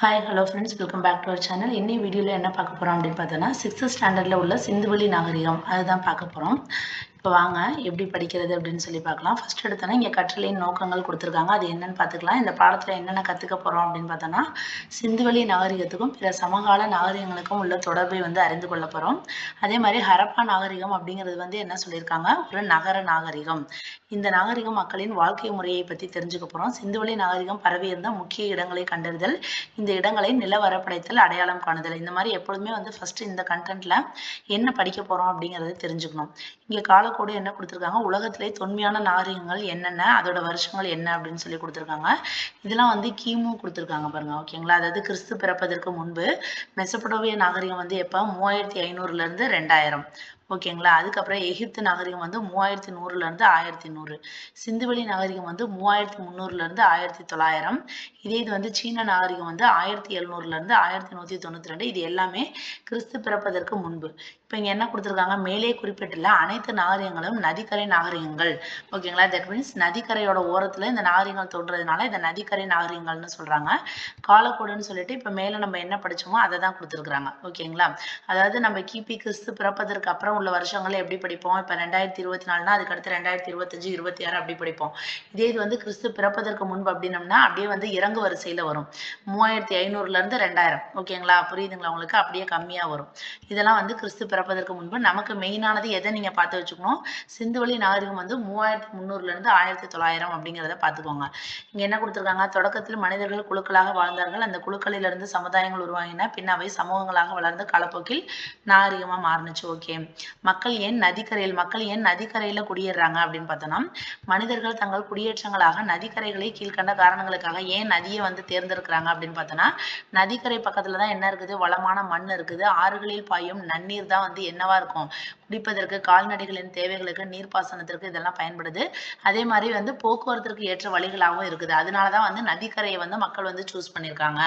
Hi hello friends welcome back to our channel இன்னி வீடியோவில் என்ன பார்க்க போகிறோம் அப்படின்னு பார்த்தோன்னா சிக்ஸ்த் ஸ்டாண்டர்டில் உள்ள சிந்துவெளி நாகரிகம். அதுதான் பார்க்க போகிறோம் இப்போ வாங்க எப்படி படிக்கிறது அப்படின்னு சொல்லி பார்க்கலாம். ஃபர்ஸ்ட் எடுத்தோன்னா இங்கே கற்றலின் நோக்கங்கள் கொடுத்துருக்காங்க. அது என்னன்னு பார்த்துக்கலாம். இந்த பாடத்தில் என்னென்ன கற்றுக்க போகிறோம் அப்படின்னு பார்த்தோன்னா சிந்துவெளி நாகரிகத்துக்கும் பிற சமகால நாகரிகங்களுக்கும் உள்ள தொடர்பை வந்து அறிந்து கொள்ள போகிறோம் அதே மாதிரி ஹரப்பா நாகரிகம் அப்படிங்கிறது வந்து என்ன சொல்லியிருக்காங்க? ஒரு நகர நாகரிகம். இந்த நாகரிகம் மக்களின் வாழ்க்கை முறையை பற்றி தெரிஞ்சுக்க போகிறோம் சிந்துவெளி நாகரிகம் பரவியிருந்த முக்கிய இடங்களை கண்டறிதல் இந்த இடங்களை நிலவரப்படைத்தல் அடையாளம் காணுதல். இந்த மாதிரி எப்பொழுதுமே வந்து ஃபர்ஸ்ட் இந்த கண்டென்ட்ல என்ன படிக்க போகிறோம் அப்படிங்கிறத தெரிஞ்சுக்கணும். இங்கே கால காலக்கோடு என்ன கொடுத்துருக்காங்க? உலகத்திலே தொன்மையான நாகரிகங்கள் என்னென்ன? அதோட வருஷங்கள் என்ன அப்படின்னு சொல்லி கொடுத்துருக்காங்க. இதெல்லாம் வந்து கிமு கொடுத்துருக்காங்க பாருங்க ஓகேங்களா அதாவது கிறிஸ்து பிறப்பதற்கு முன்பு மெசப்படோவிய நாகரிகம் வந்து எப்போ? மூவாயிரத்தி ஐநூறுல இருந்து ரெண்டாயிரம் ஓகேங்களா அதுக்கப்புறம் எகிப்து நாகரிகம் வந்து மூவாயிரத்தி நூறுல இருந்து ஆயிரத்தி நூறு சிந்துவெளி நாகரிகம் வந்து மூவாயிரத்தி முந்நூறுல இருந்து ஆயிரத்தி தொள்ளாயிரம் இதே இது வந்து சீன நாகரிகம் வந்து ஆயிரத்தி எழுநூறுல இருந்து ஆயிரத்தி நூத்தி தொண்ணூத்தி ரெண்டு இது எல்லாமே கிறிஸ்து பிறப்பதற்கு முன்பு. இப்போ இங்கே என்ன கொடுத்துருக்காங்க? மேலே குறிப்பிட்டுள்ள அனைத்து நாகரிகங்களும் நதிக்கரை நாகரிகங்கள். ஓகேங்களா தட் மீன்ஸ் நதிக்கரையோட ஓரத்தில் இந்த நாகரிகங்கள் தோன்றதுனால இந்த நதிக்கரை நாகரிகங்கள்னு சொல்கிறாங்க காலக்கோடுன்னு சொல்லிட்டு இப்போ மேலே நம்ம என்ன படித்தோமோ அதை தான் கொடுத்துருக்குறாங்க. ஓகேங்களா அதாவது நம்ம கிபி கிறிஸ்து பிறப்பதற்கு அப்புறம் உள்ள வருஷங்களை எப்படி படிப்போம்? இப்போ ரெண்டாயிரத்தி இருபத்தி நாலுனா அதுக்கு அடுத்து ரெண்டாயிரத்தி இருபத்தஞ்சு இருபத்தி ஆறு அப்படி படிப்போம். இதே இது வந்து கிறிஸ்து பிறப்பதற்கு முன்பு அப்படின்னம்னா அப்படியே வந்து இறங்கு வரிசையில் வரும். மூவாயிரத்தி ஐநூறுல இருந்து ரெண்டாயிரம். ஓகேங்களா புரியுதுங்களா உங்களுக்கு? அப்படியே கம்மியாக வரும். இதெல்லாம் வந்து கிறிஸ்து பிறப்பதற்கு முன்பு நமக்கு மெயினானது எதை நீங்க பார்த்து வச்சுக்கணும்? சிந்துவெளி நாகரிகம் வந்து மூவாயிரத்தி முந்நூறுல இருந்து ஆயிரத்தி தொள்ளாயிரம் அப்படிங்கிறத பார்த்துக்கோங்க. இங்க என்ன கொடுத்துருக்காங்க? தொடக்கத்தில் மனிதர்கள் குழுக்களாக வாழ்ந்தார்கள். அந்த குழுக்களிலிருந்து சமுதாயங்கள் உருவாகின. பின் அவை சமூகங்களாக வளர்ந்து காலப்போக்கில் நாகரிகமா மாறுனுச்சு. ஓகே மக்கள் ஏன் நதிக்கரையில் மக்கள் ஏன் நதிக்கரையில குடியேறாங்க அப்படின்னு பார்த்தோம்னா மனிதர்கள் தங்கள் குடியேற்றங்களாக நதிக்கரைகளை கீழ்கண்ட காரணங்களுக்காக ஏன் நதியை வந்து தேர்ந்தெடுக்கிறாங்க அப்படின்னு பார்த்தோம்னா நதிக்கரை பக்கத்துல தான் என்ன இருக்குது? வளமான மண் இருக்குது. ஆறுகளில் பாயும் நன்னீர் தான் வந்து என்னவா இருக்கும்? குடிப்பதற்கு கால்நடைகளின் தேவைகளுக்கு நீர்ப்பாசனத்திற்கு இதெல்லாம் பயன்படுது. அதே மாதிரி வந்து போக்குவரத்திற்கு ஏற்ற வழிகளாகவும் இருக்குது. அதனாலதான் வந்து நதிக்கரையை வந்து மக்கள் வந்து சூஸ் பண்ணியிருக்காங்க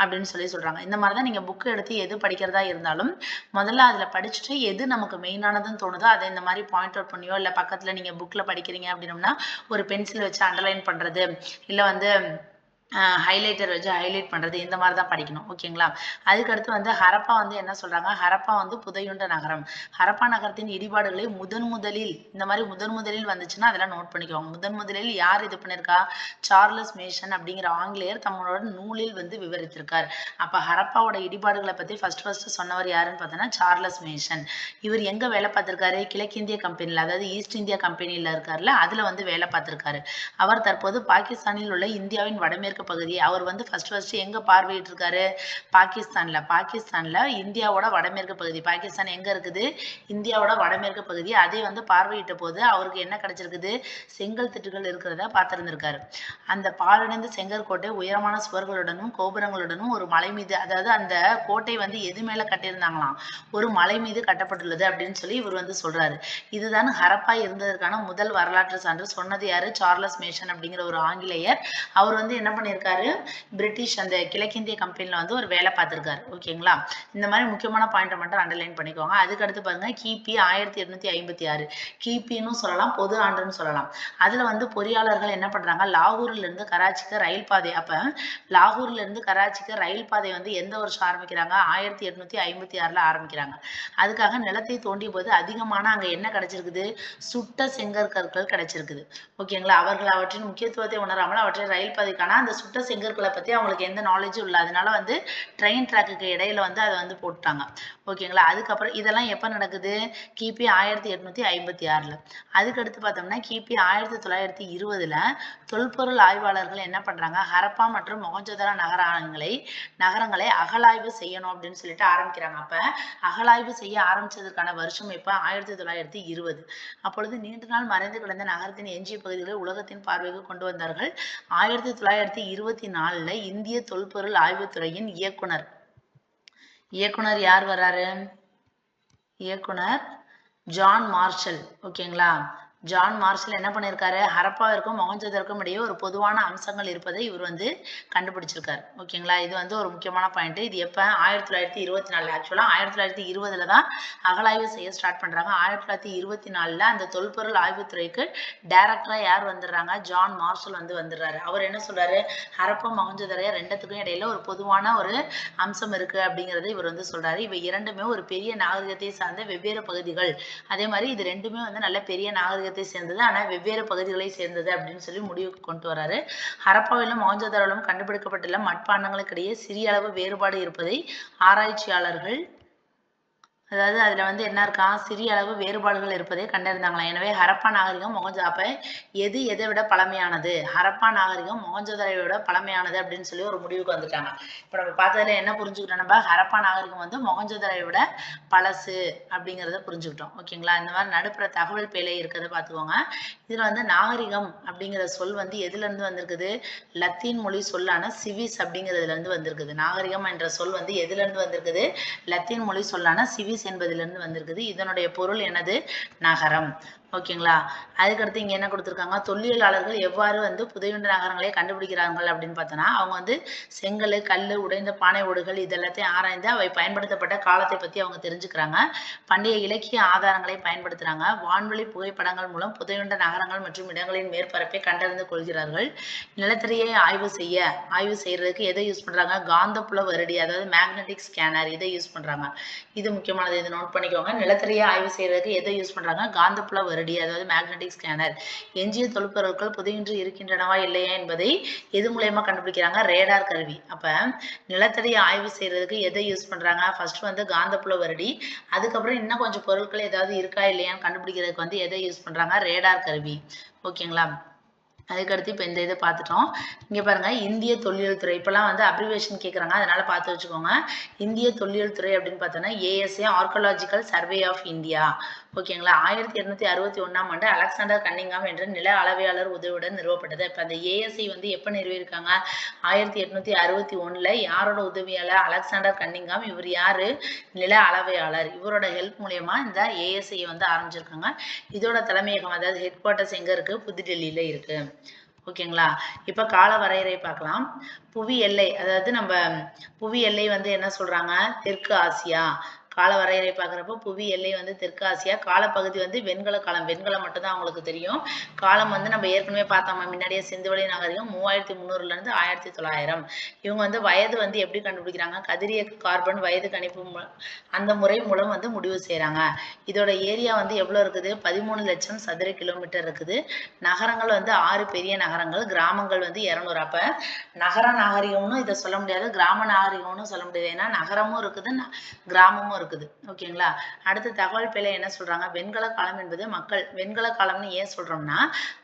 அப்படின்னு சொல்லி சொல்றாங்க. இந்த மாதிரி தான் நீங்க புக்கு எடுத்து எது படிக்கிறதா இருந்தாலும் முதல்ல அதுல படிச்சுட்டு எது நமக்கு மெயினானதுன்னு தோணுதோ அதை இந்த மாதிரி பாயிண்ட் அவுட் பண்ணியோ இல்ல பக்கத்துல நீங்க புக்ல படிக்கிறீங்க அப்படின்னம்னா ஒரு பென்சில் வச்சு அண்டர்லைன் பண்றது இல்ல வந்து ஹைலைட்டர் வச்சு ஹைலைட் பண்ணுறது இந்த மாதிரி தான் படிக்கணும் ஓகேங்களா? அதுக்கடுத்து வந்து ஹரப்பா வந்து என்ன சொல்கிறாங்க ஹரப்பா வந்து புதையுண்ட நகரம். ஹரப்பா நகரத்தின் இடிபாடுகளை முதன் முதலில் இந்த மாதிரி முதன் முதலில் வந்துச்சுன்னா அதெல்லாம் நோட் பண்ணிக்குவாங்க முதன் முதலில் யார் இது பண்ணியிருக்கா சார்லஸ் மேஷன் அப்படிங்கிற ஆங்கிலேயர் தம்மளோட நூலில் வந்து விவரித்திருக்கார். அப்போ ஹரப்பாவோட இடிபாடுகளை பற்றி ஃபர்ஸ்ட் ஃபர்ஸ்ட் சொன்னவர் யாருன்னு பார்த்தோன்னா சார்லஸ் மேஷன். இவர் எங்கே வேலை பார்த்துருக்காரு? கிழக்கிந்திய கம்பெனியில் அதாவது ஈஸ்ட் இந்தியா கம்பெனியில் இருக்கார்ல அதில் வந்து வேலை பார்த்துருக்காரு. அவர் தற்போது பாகிஸ்தானில் உள்ள இந்தியாவின் வடமேற்கு பகுதி. அவர் வந்து ஃபர்ஸ்ட் ஃபர்ஸ்ட் எங்க பார்வையிட்டிருக்காரு? பாகிஸ்தான்ல. பாகிஸ்தான்ல இந்தியாவோட வடமேற்கு பகுதி. பாகிஸ்தான் எங்க இருக்குது? இந்தியாவோட வடமேற்கு பகுதி. அதை வந்து பார்வையிட்ட போது அவருக்கு என்ன கிடைச்சிருக்குது? செங்கல் திட்டுகள் இருக்கிறத பார்த்திருந்திருக்காரு. அந்த பாழடைந்த செங்கற்கோட்டை உயரமான சுவர்களுடனும் கோபுரங்களுடனும் ஒரு மலை மீது அதாவது அந்த கோட்டை வந்து எது மேல கட்டியிருந்தாங்களாம்? ஒரு மலை மீது கட்டப்பட்டுள்ளது அப்படின்னு சொல்லி இவர் வந்து சொல்றாரு. இதுதான் ஹரப்பா இருந்ததற்கான முதல் வரலாற்று சான்று. சொன்னது யாரு? சார்லஸ் மேஷன் அப்படிங்கிற ஒரு ஆங்கிலேயர். அவர் வந்து என்ன பண்ணி பண்ணியிருக்காரு. பிரிட்டிஷ் அந்த கிழக்கிந்திய கம்பெனியில் வந்து ஒரு வேலை பார்த்துருக்காரு. ஓகேங்களா? இந்த மாதிரி முக்கியமான பாயிண்ட்டை மட்டும் அண்டர்லைன் பண்ணிக்கோங்க. அதுக்கு அடுத்து பாருங்க கிபி ஆயிரத்தி எட்நூத்தி ஐம்பத்தி ஆறு. கிபின்னு சொல்லலாம் பொது ஆண்டுன்னு சொல்லலாம். அதுல வந்து பொறியாளர்கள் என்ன பண்றாங்க? லாகூர்ல இருந்து கராச்சிக்கு ரயில் பாதை. அப்ப லாகூர்ல இருந்து கராச்சிக்கு ரயில் பாதை வந்து எந்த வருஷம் ஆரம்பிக்கிறாங்க? ஆயிரத்தி எட்நூத்தி ஐம்பத்தி ஆறுல ஆரம்பிக்கிறாங்க. அதுக்காக நிலத்தை தோண்டிய போது அதிகமான அங்க என்ன கிடைச்சிருக்குது? சுட்ட செங்கற்கற்கள் கிடைச்சிருக்குது. ஓகேங்களா? அவர்கள் அவற்றின் முக்கியத்துவத்தை உணராமல் அவற்றை ரயில் பாதைக்கான அந்த சுட்ட செங்கற்களை பத்தி அவங்களுக்கு எந்த நாலேஜும் இல்லை. அதனால வந்து ட்ரெயின் ட்ராக்குக்கு இடையில வந்து அதை வந்து போட்டாங்க ஓகேங்களா அதுக்கப்புறம் இதெல்லாம் எப்ப நடக்குது? கிபி ஆயிரத்தி எட்நூத்தி ஐம்பத்தி ஆறுல. அதுக்கடுத்து பார்த்தோம்னா கிபி ஆயிரத்தி தொள்ளாயிரத்தி இருபதுல தொல்பொருள் ஆய்வாளர்கள் என்ன பண்றாங்க? ஹரப்பா மற்றும் மொகஞ்சதரா நகரங்களை நகரங்களை அகலாய்வு செய்யணும் அப்படின்னு சொல்லிட்டு ஆரம்பிக்கிறாங்க. அப்ப அகலாய்வு செய்ய ஆரம்பிச்சதுக்கான வருஷம் இப்ப ஆயிரத்தி தொள்ளாயிரத்தி இருபது. அப்பொழுது நீண்ட நாள் மறைந்து கிடந்த நகரத்தின் எஞ்சிய பகுதிகளை உலகத்தின் பார்வைக்கு கொண்டு வந்தார்கள். ஆயிரத்தி தொள்ளாயிரத்தி இருபத்தி நாலுல இந்திய தொல்பொருள் ஆய்வுத்துறையின் இயக்குனர். இயக்குனர் யார் வர்றாரு? இயக்குனர் ஜான் மார்ஷல். ஓகேங்களா? ஜான் மார்ஷல் என்ன பண்ணியிருக்காரு ஹரப்பாவிற்கும் மொகஞ்சதற்கும் இடையே ஒரு பொதுவான அம்சங்கள் இருப்பதை இவர் வந்து கண்டுபிடிச்சிருக்காரு. ஓகேங்களா? இது வந்து ஒரு முக்கியமான பாயிண்ட் இது எப்போ? ஆயிரத்தி தொள்ளாயிரத்தி இருபத்தி நாலு ஆக்சுவலாக ஆயிரத்தி தொள்ளாயிரத்தி இருபதுல தான் அகலாய்வு செய்ய ஸ்டார்ட் பண்ணுறாங்க ஆயிரத்தி தொள்ளாயிரத்தி இருபத்தி நாலில் அந்த தொல்பொருள் ஆய்வுத்துறைக்கு டைரக்டராக யார் வந்துடுறாங்க? ஜான் மார்ஷல் வந்து வந்துடுறாரு. அவர் என்ன சொல்றாரு? ஹரப்பா மொகஞ்சதரைய ரெண்டுத்துக்கும் இடையில ஒரு பொதுவான ஒரு அம்சம் இருக்கு அப்படிங்கிறத இவர் வந்து சொல்றாரு. இவை இரண்டுமே ஒரு பெரிய நாகரிகத்தை சார்ந்த வெவ்வேறு பகுதிகள். அதே மாதிரி இது ரெண்டுமே வந்து நல்ல பெரிய நாகரிகத்தை சேர்ந்தது. ஆனால் வெவ்வேறு பகுதிகளை சேர்ந்தது அப்படின்னு சொல்லி முடிவுக்கு கொண்டு வராரு. ஹரப்பாவிலும் மொஹஞ்சதாரோவிலும் கண்டுபிடிக்கப்பட்டுள்ள மட்பாண்டங்களுக்கிடையே சிறிய அளவு வேறுபாடு இருப்பதை ஆராய்ச்சியாளர்கள் அதாவது அதில் வந்து என்ன இருக்கான் சிறிய அளவு வேறுபாடுகள் இருப்பதை கண்டறிந்தாங்களாம். எனவே ஹரப்பா நாகரிகம் மொகஞ்சாப்ப எது எதை விட பழமையானது? ஹரப்பா நாகரிகம் மொகஞ்சதாரை விட பழமையானது அப்படின்னு சொல்லி ஒரு முடிவுக்கு வந்துட்டாங்க. இப்போ நம்ம பார்த்ததுல என்ன புரிஞ்சுக்கிட்டோம் நம்ம? ஹரப்பா நாகரிகம் வந்து மொகஞ்சதாரை விட பழசு அப்படிங்கிறத புரிஞ்சுக்கிட்டோம். ஓகேங்களா? இந்த மாதிரி நடுப்புற தகவல் பேலை இருக்கிறத பார்த்துக்கோங்க. இதில் வந்து நாகரிகம் அப்படிங்கிற சொல் வந்து எதுலேருந்து வந்திருக்குது? லத்தீன் மொழி சொல்லான சிவிஸ் அப்படிங்கிறதுலேருந்து வந்திருக்குது. நாகரிகம் என்ற சொல் வந்து எதுலேருந்து வந்திருக்குது? லத்தீன் மொழி சொல்லான சிவிஸ் என்பதிலிருந்து வந்திருக்குது. இதனுடைய பொருள் என்னது? நகரம். ஓகேங்களா? அதுக்கடுத்து இங்கே என்ன கொடுத்துருக்காங்க? தொல்லியலாளர்கள் எவ்வாறு வந்து புதையுண்ட நகரங்களை கண்டுபிடிக்கிறார்கள் அப்படின்னு பார்த்தோன்னா அவங்க வந்து செங்கல் கல் உடைந்த பானை ஓடுகள் இதெல்லாத்தையும் ஆராய்ந்து அவை பயன்படுத்தப்பட்ட காலத்தை பற்றி அவங்க தெரிஞ்சுக்கிறாங்க. பண்டைய இலக்கிய ஆதாரங்களை பயன்படுத்துகிறாங்க வான்வெளி புகைப்படங்கள் மூலம் புதையுண்ட நகரங்கள் மற்றும் இடங்களின் மேற்பரப்பை கண்டறிந்து கொள்கிறார்கள். நிலத்தடியை ஆய்வு செய்ய ஆய்வு செய்கிறதுக்கு எதை யூஸ் பண்ணுறாங்க காந்தப்புல வருடி அதாவது மேக்னெட்டிக் ஸ்கேனர் இதை யூஸ் பண்ணுறாங்க இது முக்கியமானது. இதை நோட் பண்ணிக்கோங்க. நிலத்தடியை ஆய்வு செய்கிறதுக்கு எதை யூஸ் பண்ணுறாங்க காந்தப்புல வருடி அதாவது மேக்னெட்டிக் ஸ்கேனர் எஞ்சிய தொல்பொருட்கள் புதையின்றி இருக்கின்றனவா இல்லையா என்பதை எது மூலயமா கண்டுபிடிக்கிறாங்க? ரேடார் கருவி. அப்ப நிலத்தடியை ஆய்வு செய்யறதுக்கு எதை யூஸ் பண்றாங்க? ஃபர்ஸ்ட் வந்து காந்தப்புல வருடி. அதுக்கப்புறம் இன்னும் கொஞ்சம் பொருட்கள் ஏதாவது இருக்கா இல்லையான்னு கண்டுபிடிக்கிறதுக்கு வந்து எதை யூஸ் பண்றாங்க? ரேடார் கருவி. ஓகேங்களா? அதுக்கடுத்து இப்போ இந்த இதை பார்த்துட்டோம். இங்கே பாருங்க இந்திய தொல்லியல் துறை. இப்போலாம் வந்து அப்ரிவேஷன் கேட்குறாங்க அதனால பார்த்து வச்சுக்கோங்க. இந்திய தொல்லியல் துறை அப்படின்னு பார்த்தோன்னா A S A archaeological survey of India ஓகேங்களா? ஆயிரத்தி இருநூத்தி அறுபத்தி ஒன்னாம் ஆண்டு அலெக்சாண்டர் கன்னிங்காம் என்ற நில அளவையாளர் உதவியுடன் நிறுவப்பட்டது. இப்போ அந்த ஏஎஸ்ஐ வந்து எப்போ நிறுவியிருக்காங்க? ஆயிரத்தி எட்நூத்தி அறுபத்தி ஒண்ணுல யாரோட உதவியால அலெக்சாண்டர் கன்னிங்காம்? இவர் யாரு? நில அளவையாளர் இவரோட ஹெல்ப் மூலியமா இந்த ஏஎஸ்ஐ வந்து ஆரம்பிச்சிருக்காங்க. இதோட தலைமையகம் அதாவது ஹெட் குவார்ட்டர்ஸ் எங்க இருக்கு? புதுடெல்லியில இருக்கு. ஓகேங்களா? இப்ப கால வரையறை பார்க்கலாம். புவி எல்லை அதாவது நம்ம புவி எல்லை வந்து என்ன சொல்றாங்க? தெற்கு ஆசியா. கால வரையறை பார்க்குறப்போ புவி எல்லை வந்து தெற்காசியா காலப்பகுதி வந்து வெண்கல காலம். வெண்கலம் மட்டும்தான் அவங்களுக்கு தெரியும். காலம் வந்து நம்ம ஏற்கனவே பார்த்தோமா முன்னாடியே சிந்துவெளி நாகரிகம் மூவாயிரத்தி முந்நூறுல இருந்து ஆயிரத்தி தொள்ளாயிரம். இவங்க வந்து வயது வந்து எப்படி கண்டுபிடிக்கிறாங்க? கதிரியக்க கார்பன் வயது கணிப்பு அந்த முறை மூலம் வந்து முடிவு செய்கிறாங்க இதோட ஏரியா வந்து எவ்வளோ இருக்குது? பதிமூணு லட்சம் சதுர கிலோமீட்டர் இருக்குது. நகரங்கள் வந்து ஆறு பெரிய நகரங்கள். கிராமங்கள் வந்து இரநூறு. அப்போ நகர நாகரிகம்னு இதை சொல்ல முடியாது. கிராம நாகரிகம்னு சொல்ல முடியாது. ஏன்னா நகரமும் இருக்குது ந- கிராமமும் இருக்குது. ஓகேங்களா? அடுத்து தகவல் பிழை என்ன சொல்றாங்க? வெண்கல காலம் என்பது மக்கள். வெண்கல காலம்னு ஏன் சொல்றோம்னா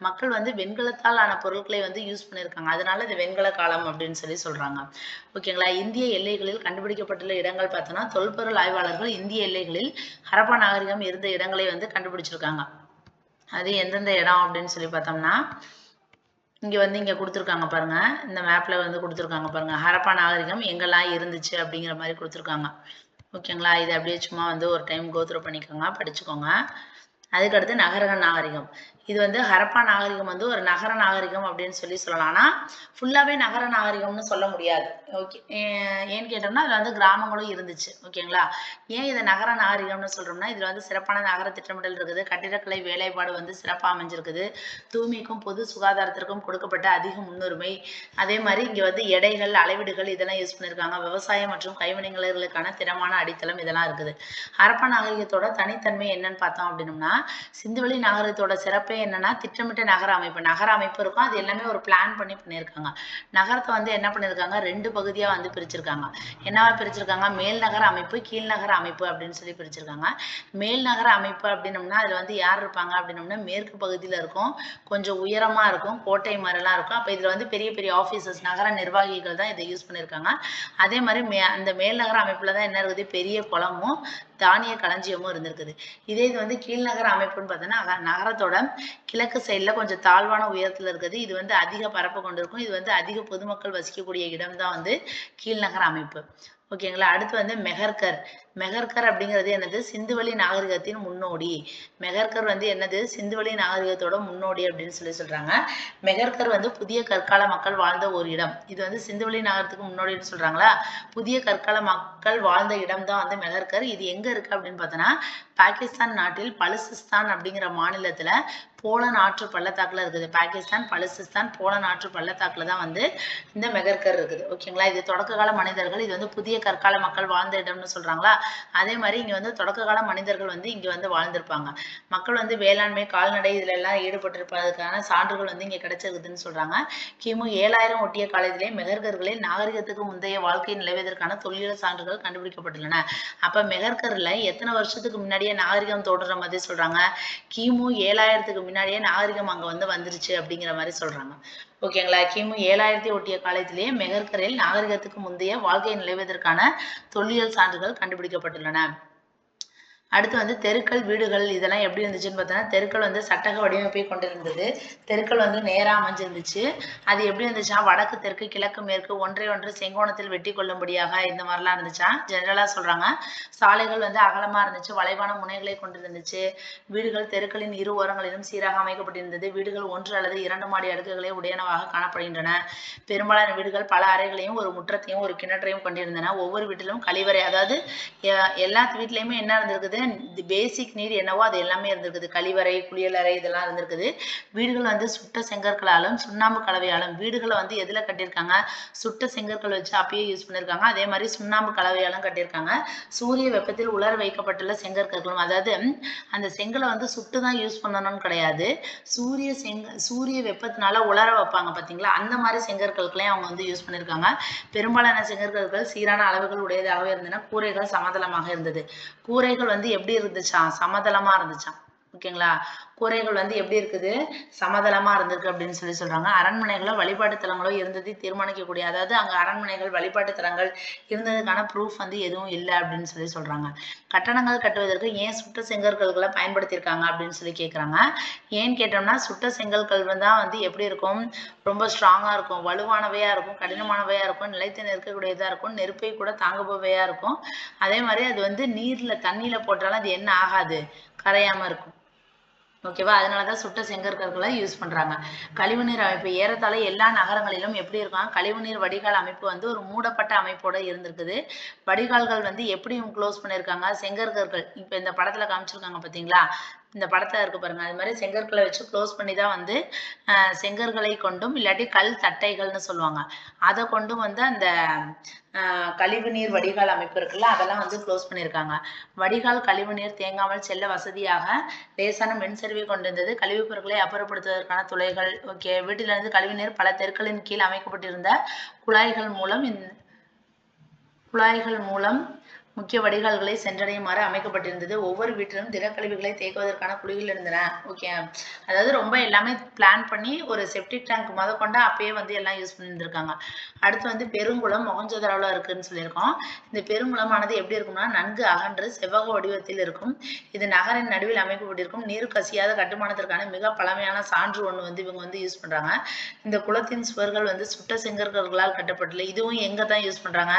மக்கள் வந்து வெண்கலத்தால் ஆன பொருட்களை வந்து யூஸ் பண்ணியிருக்காங்க. அதனால இது வெண்கல காலம் அப்படின்னு சொல்லி சொல்றாங்க. ஓகேங்களா? இந்திய எல்லைகளில் கண்டுபிடிக்கப்பட்டுள்ள இடங்கள் பார்த்தோம்னா தொல்பொருள் ஆய்வாளர்கள் இந்திய எல்லைகளில் ஹரப்பா நாகரிகம் இருந்த இடங்களை வந்து கண்டுபிடிச்சிருக்காங்க. அது எந்தெந்த இடம் அப்படின்னு சொல்லி பார்த்தோம்னா இங்க வந்து இங்க கொடுத்துருக்காங்க பாருங்க. இந்த மேப்ல வந்து கொடுத்துருக்காங்க பாருங்க. ஹரப்பா நாகரிகம் எங்கெல்லாம் இருந்துச்சு அப்படிங்கிற மாதிரி கொடுத்துருக்காங்க. ஓகேங்களா? இது அப்படியே சும்மா வந்து ஒரு டைம் கோத்ரூ பண்ணிக்கோங்க படிச்சுக்கோங்க. அதுக்கடுத்து நகரக நாகரிகம். இது வந்து ஹரப்பா நாகரிகம் வந்து ஒரு நகர நாகரிகம் அப்படின்னு சொல்லி சொல்லலாம். ஆனால் ஃபுல்லாகவே நகர நாகரிகம்னு சொல்ல முடியாது. ஓகே. ஏன்னு கேட்டோம்னா அதில் வந்து கிராமங்களும் இருந்துச்சு. ஓகேங்களா? ஏன் இதை நகர நாகரிகம்னு சொல்கிறோம்னா இதில் வந்து சிறப்பான நகர திட்டமிடல் இருக்குது. கட்டிடக்கலை வேலைப்பாடு வந்து சிறப்பாக அமைஞ்சிருக்குது. தூய்மைக்கும் பொது சுகாதாரத்திற்கும் கொடுக்கப்பட்ட அதிக முன்னுரிமை. அதே மாதிரி இங்கே வந்து எடைகள் அளவீடுகள் இதெல்லாம் யூஸ் பண்ணியிருக்காங்க விவசாயம் மற்றும் கைவினைஞர்களுக்கான திறமான அடித்தளம் இதெல்லாம் இருக்குது. ஹரப்பா நாகரிகத்தோட தனித்தன்மை என்னன்னு பார்த்தோம் அப்படின்னம்னா சிந்துவெளி நகரத்தோட சிறப்பே என்னன்னா திட்டமிட்ட நகர அமைப்பு. நகர அமைப்பு இருக்கும். அது எல்லாமே ஒரு பிளான் பண்ணி பண்ணியிருக்காங்க. நகரத்தை வந்து என்ன பண்ணியிருக்காங்க? ரெண்டு பகுதியா வந்து பிரிச்சிருக்காங்க. என்னவா பிரிச்சிருக்காங்க? மேல் நகர அமைப்பு கீழ் நகர அமைப்பு அப்படின்னு சொல்லி பிரிச்சிருக்காங்க. மேல் நகர அமைப்பு அப்படின்னம்னா அதுல வந்து யார் இருப்பாங்க அப்படின்னம்னா மேற்கு பகுதியில இருக்கும். கொஞ்சம் உயரமா இருக்கும். கோட்டை மாதிரிலாம் இருக்கும். அப்ப இதுல வந்து பெரிய பெரிய ஆபீசர்ஸ் நகர நிர்வாகிகள் தான் இதை யூஸ் பண்ணியிருக்காங்க. அதே மாதிரி மே அந்த மேல் நகர அமைப்புல தான் என்ன இருக்குது? பெரிய குளமும் தானிய களஞ்சியமும் இருந்திருக்குது. இதே இது வந்து கீழ்நகர அமைப்புன்னு பார்த்தோன்னா நகரத்தோட கிழக்கு சைடுல கொஞ்சம் தாழ்வான உயரத்துல இருக்குது இது வந்து அதிக பரப்பு கொண்டிருக்கும். இது வந்து அதிக பொதுமக்கள் வசிக்கக்கூடிய இடம் தான் வந்து கீழ்நகர அமைப்பு. ஓகேங்களா? அடுத்து வந்து மெஹர்கர் மெஹர்கர் அப்படிங்கிறது என்னது? சிந்துவெளி நாகரிகத்தின் முன்னோடி. மெஹர்கர் வந்து என்னது? சிந்துவெளி நாகரிகத்தோட முன்னோடி அப்படின்னு சொல்லி சொல்றாங்க. மெஹர்கர் வந்து புதிய கற்கால மக்கள் வாழ்ந்த ஒரு இடம். இது வந்து சிந்துவெளி நாகரத்துக்கு முன்னோடின்னு சொல்றாங்களா? புதிய கற்கால மக்கள் வாழ்ந்த இடம் தான் வந்து மெஹர்கர் இது எங்க இருக்கு அப்படின்னு பார்த்தோன்னா பாகிஸ்தான் நாட்டில் பலுசிஸ்தான் அப்படிங்கிற மாநிலத்துல போலன் ஆற்று பள்ளத்தாக்குல இருக்குது. பாகிஸ்தான் பலுசிஸ்தான் போலன் ஆற்று பள்ளத்தாக்குல தான் வந்து இந்த மெகர்கர் இருக்குது. ஓகேங்களா இது தொடக்க கால மனிதர்கள் இது வந்து புதிய கற்கால மக்கள் வாழ்ந்த இடம்னு சொல்றாங்களா? அதே மாதிரி இங்க வந்து தொடக்க கால மனிதர்கள் வந்து இங்க வந்து வாழ்ந்திருப்பாங்க. மக்கள் வந்து வேளாண்மை கால்நடை இதுல எல்லாம் ஈடுபட்டிருப்பதற்கான சான்றுகள் வந்து இங்க கிடைச்சிருக்குதுன்னு சொல்றாங்க. கிமு ஏழாயிரம் ஒட்டிய காலத்திலே மெகர்கர்களில் நாகரிகத்துக்கு முந்தைய வாழ்க்கை நிலவியதற்கான தொல்லியல் சான்றுகள் கண்டுபிடிக்கப்பட்டுள்ளன. அப்ப மெகர்கர்ல எத்தனை வருஷத்துக்கு முன்னாடியே நாகரிகம் தோன்ற மாதிரி சொல்றாங்க. கிமு ஏழாயிரத்துக்கு முன்னாடியே நாகரிகம் அங்க வந்து வந்துருச்சு அப்படிங்கிற மாதிரி சொல்றாங்க. ஓகேங்களா கிமு ஏழாயிரத்தி ஒட்டிய காலத்திலேயே மெகர்கரில் நாகரிகத்துக்கு முந்தைய வாழ்க்கை நிலவுவதற்கான தொல்லியல் சான்றுகள் கண்டுபிடிக்கப்பட்டுள்ளன. அடுத்து வந்து தெருக்கள் வீடுகள் இதெல்லாம் எப்படி இருந்துச்சுன்னு பார்த்தோன்னா தெருக்கள் வந்து சட்டக வடிவமைப்பை கொண்டிருந்தது. தெருக்கள் வந்து நேராக அமைஞ்சிருந்துச்சு. அது எப்படி இருந்துச்சா? வடக்கு தெற்கு கிழக்கு மேற்கு ஒன்றை ஒன்று செங்கோணத்தில் வெட்டி கொள்ளும்படியாக இந்த மாதிரிலாம் இருந்துச்சா? ஜென்ரலாக சொல்கிறாங்க சாலைகள் வந்து அகலமாக இருந்துச்சு. வளைவான முனைகளை கொண்டிருந்துச்சு. வீடுகள் தெருக்களின் இரு ஓரங்களிலும் சீராக அமைக்கப்பட்டிருந்தது. வீடுகள் ஒன்று அல்லது இரண்டு மாடி அடுக்குகளை உடையனவாக காணப்படுகின்றன. பெரும்பாலான வீடுகள் பல அறைகளையும் ஒரு முற்றத்தையும் ஒரு கிணற்றையும் கொண்டிருந்தன. ஒவ்வொரு வீட்டிலும் கழிவறை அதாவது எல்லா வீட்லேயுமே என்ன இருந்திருக்குது பேசிக் நீட் என்னவோ அது எல்லாமே இருந்திருக்குது. கழிவறை குளியலறை இதெல்லாம் இருந்திருக்குது. வீடுகள் வந்து சுட்ட செங்கற்களாலும் சுண்ணாம்பு கலவையாலும் வீடுகளை வந்து எதில் கட்டியிருக்காங்க? சுட்ட செங்கற்கள் வச்சு அப்பயே யூஸ் பண்ணியிருக்காங்க. அதே மாதிரி சுண்ணாம்பு கலவையாலும் கட்டியிருக்காங்க. சூரிய வெப்பத்தில் உலர வைக்கப்பட்டுள்ள செங்கற்களும் அதாவது அந்த செங்கலை வந்து சுட்டு தான் யூஸ் பண்ணணும்னு கிடையாது. சூரிய செங்க சூரிய வெப்பத்தினால உலர வைப்பாங்க பார்த்தீங்களா அந்த மாதிரி செங்கற்களுக்கெல்லாம் அவங்க வந்து யூஸ் பண்ணியிருக்காங்க. பெரும்பாலான செங்கற்கள் சீரான அளவுகள் உடையதாகவே இருந்தன. கூரைகள் சமதளமாக இருந்தது. கூரைகள் வந்து எப்படி இருந்துச்சாம்? சமதளமா இருந்துச்சாம்? ஓகேங்களா? கூரைகள் வந்து எப்படி இருக்குது? சமதளமா இருந்திருக்கு அப்படின்னு சொல்லி சொல்றாங்க. அரண்மனைகளோ வழிபாட்டு தலங்களோ இருந்ததை தீர்மானிக்கக்கூடிய அதாவது அங்க அரண்மனைகள் வழிபாட்டு தலங்கள் இருந்ததுக்கான ப்ரூஃப் வந்து எதுவும் இல்லை அப்படின்னு சொல்லி சொல்றாங்க. கட்டணங்கள் கட்டுவதற்கு ஏன் சுட்ட செங்கற்கல்களை பயன்படுத்தியிருக்காங்க அப்படின்னு சொல்லி கேட்குறாங்க ஏன்னு கேட்டோம்னா சுட்ட செங்கற்கள் தான் வந்து எப்படி இருக்கும்? ரொம்ப ஸ்ட்ராங்கா இருக்கும். வலுவானவையா இருக்கும் கடினமானவையா இருக்கும் நிலைத்து நிற்கக்கூடியதா இருக்கும் நெருப்பை கூட தாங்குபவையா இருக்கும். அதே மாதிரி அது வந்து நீர்ல தண்ணியில போட்டாலும் அது என்ன ஆகாது? கரையாம இருக்கும். ஓகேவா? அதனாலதான் சுட்ட செங்கற்கற்களை யூஸ் பண்றாங்க. கழிவுநீர் அமைப்பு ஏறத்தாழ எல்லா நகரங்களிலும் எப்படி இருக்கும்? கழிவுநீர் வடிகால் அமைப்பு வந்து ஒரு மூடப்பட்ட அமைப்போட இருந்திருக்குது. வடிகால்கள் வந்து எப்படி க்ளோஸ் பண்ணியிருக்காங்க? செங்கற்கற்கள் இப்ப இந்த படத்துல காமிச்சிருக்காங்க பாத்தீங்களா? இந்த படத்தில் இருக்கு பாருங்க. அது மாதிரி செங்கற்களை வச்சு க்ளோஸ் பண்ணி தான் வந்து செங்கற்களை கொண்டும் இல்லாட்டி கல் தட்டைகள்னு சொல்லுவாங்க. அதை கொண்டும் வந்து அந்த கழிவு கழிவுநீர் வடிகால் அமைப்பு இருக்குல்ல அதெல்லாம் வந்து க்ளோஸ் பண்ணியிருக்காங்க. வடிகால் கழிவுநீர் தேங்காமல் செல்ல வசதியாக லேசான மின் சரிவை கொண்டிருந்தது. கழிவுப் பொருட்களை அப்புறப்படுத்துவதற்கான துளைகள் ஓகே வீட்டிலிருந்து கழிவுநீர் பல தெருக்களின் கீழ் அமைக்கப்பட்டிருந்த குழாய்கள் மூலம் இந் குழாய்கள் மூலம் முக்கிய வடிகால்களை சென்றடையுமாறு அமைக்கப்பட்டிருந்தது. ஒவ்வொரு வீட்டிலும் திடக்கழிவுகளை தேக்குவதற்கான குழிகள் இருந்தன. ஓகே அதாவது ரொம்ப எல்லாமே பிளான் பண்ணி ஒரு செப்டிக் டேங்க் முத கொண்டு அப்பயே வந்து எல்லாம் யூஸ் பண்ணியிருந்திருக்காங்க. அடுத்து வந்து பெருங்குளம் மொகஞ்சதராவில் இருக்குன்னு சொல்லியிருக்கோம். இந்த பெருங்குளமானது எப்படி இருக்கும்னா நன்கு அகன்று செவ்வக வடிவத்தில் இருக்கும். இது நகரின் நடுவில் அமைக்கப்பட்டிருக்கும். நீர் கசியாத கட்டுமானத்திற்கான மிக பழமையான சான்று ஒன்று வந்து இவங்க வந்து யூஸ் பண்ணுறாங்க இந்த குளத்தின் சுவர்கள் வந்து சுட்ட செங்கற்களால் கட்டப்பட்டுள்ள இதுவும் எங்கே தான் யூஸ் பண்ணுறாங்க